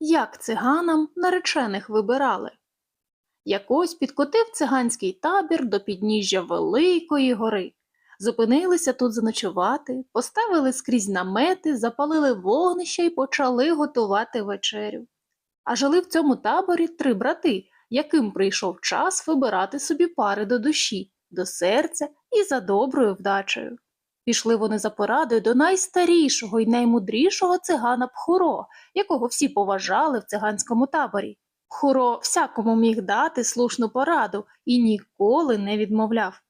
як циганам наречених вибирали. Якось підкотив циганський табір до підніжжя Великої гори. Зупинилися тут заночувати, поставили скрізь намети, запалили вогнища і почали готувати вечерю. А жили в цьому таборі три брати, яким прийшов час вибирати собі пари до душі, до серця і за доброю вдачею. Пішли вони за порадою до найстарішого і наймудрішого цигана Пхуро, якого всі поважали в циганському таборі. Пхуро всякому міг дати слушну пораду і ніколи не відмовляв.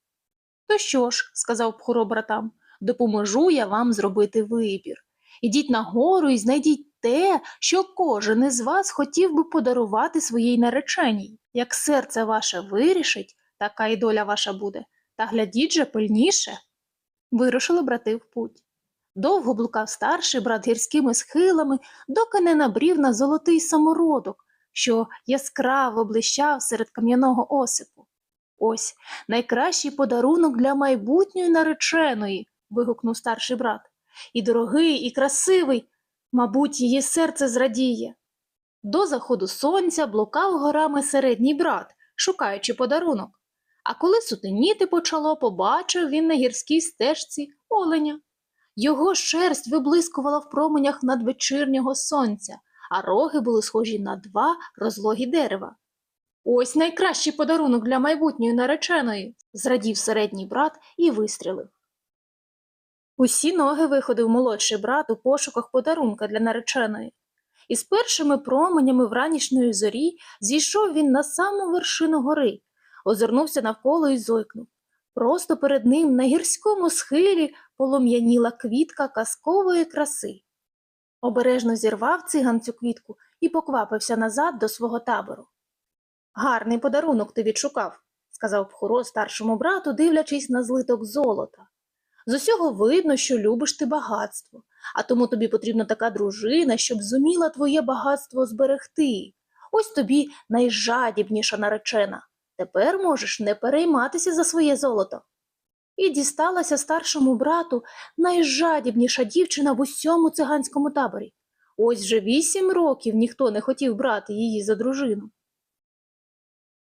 То що ж, сказав Пхуро братам, допоможу я вам зробити вибір. Ідіть на гору і знайдіть те, що кожен із вас хотів би подарувати своїй нареченій. Як серце ваше вирішить, така і доля ваша буде, та глядіть же пильніше. Вирушили брати в путь. Довго блукав старший брат гірськими схилами, доки не набрів на золотий самородок, що яскраво блищав серед кам'яного осипу. Ось найкращий подарунок для майбутньої нареченої. вигукнув старший брат. І дорогий, і красивий, мабуть, її серце зрадіє. До заходу сонця блукав горами середній брат, шукаючи подарунок. А коли сутеніти почало, побачив він на гірській стежці оленя. Його шерсть виблискувала в променях надвечірнього сонця, а роги були схожі на два розлогі дерева. Ось найкращий подарунок для майбутньої нареченої, зрадів середній брат і вистрілив. Усі ноги виходив молодший брат у пошуках подарунка для нареченої. І з першими променями вранішньої зорі зійшов він на саму вершину гори, озирнувся навколо і зойкнув. Просто перед ним на гірському схилі полум'яніла квітка казкової краси. Обережно зірвав циган цю квітку і поквапився назад до свого табору. Гарний подарунок ти відшукав, сказав Пхуро старшому брату, дивлячись на злиток золота. З усього видно, що любиш ти багатство, а тому тобі потрібна така дружина, щоб зуміла твоє багатство зберегти. Ось тобі найжадібніша наречена. Тепер можеш не перейматися за своє золото. І дісталася старшому брату найжадібніша дівчина в усьому циганському таборі. Ось вже вісім років ніхто не хотів брати її за дружину.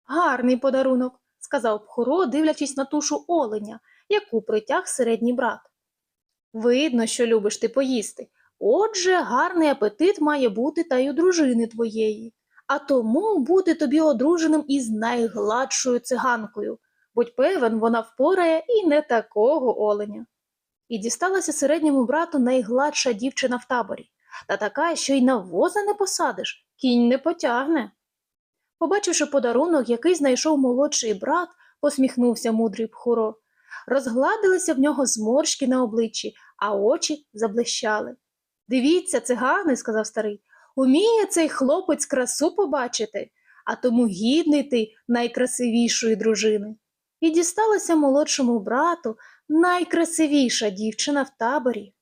Гарний подарунок, сказав Пхуро, дивлячись на тушу оленя, яку притяг середній брат. Видно, що любиш ти поїсти. Отже, гарний апетит має бути та й у дружини твоєї, а тому бути тобі одруженим із найгладшою циганкою. Будь певен, вона впорає і не такого оленя. І дісталася середньому брату найгладша дівчина в таборі, та така, що й на воза не посадиш, кінь не потягне. Побачивши подарунок, який знайшов молодший брат, посміхнувся мудрий Пхуро. Розгладилися в нього зморшки на обличчі, а очі заблищали. Дивіться, цигани, сказав старий, уміє цей хлопець красу побачити, а тому гідний ти найкрасивішої дружини. І дісталася молодшому брату найкрасивіша дівчина в таборі.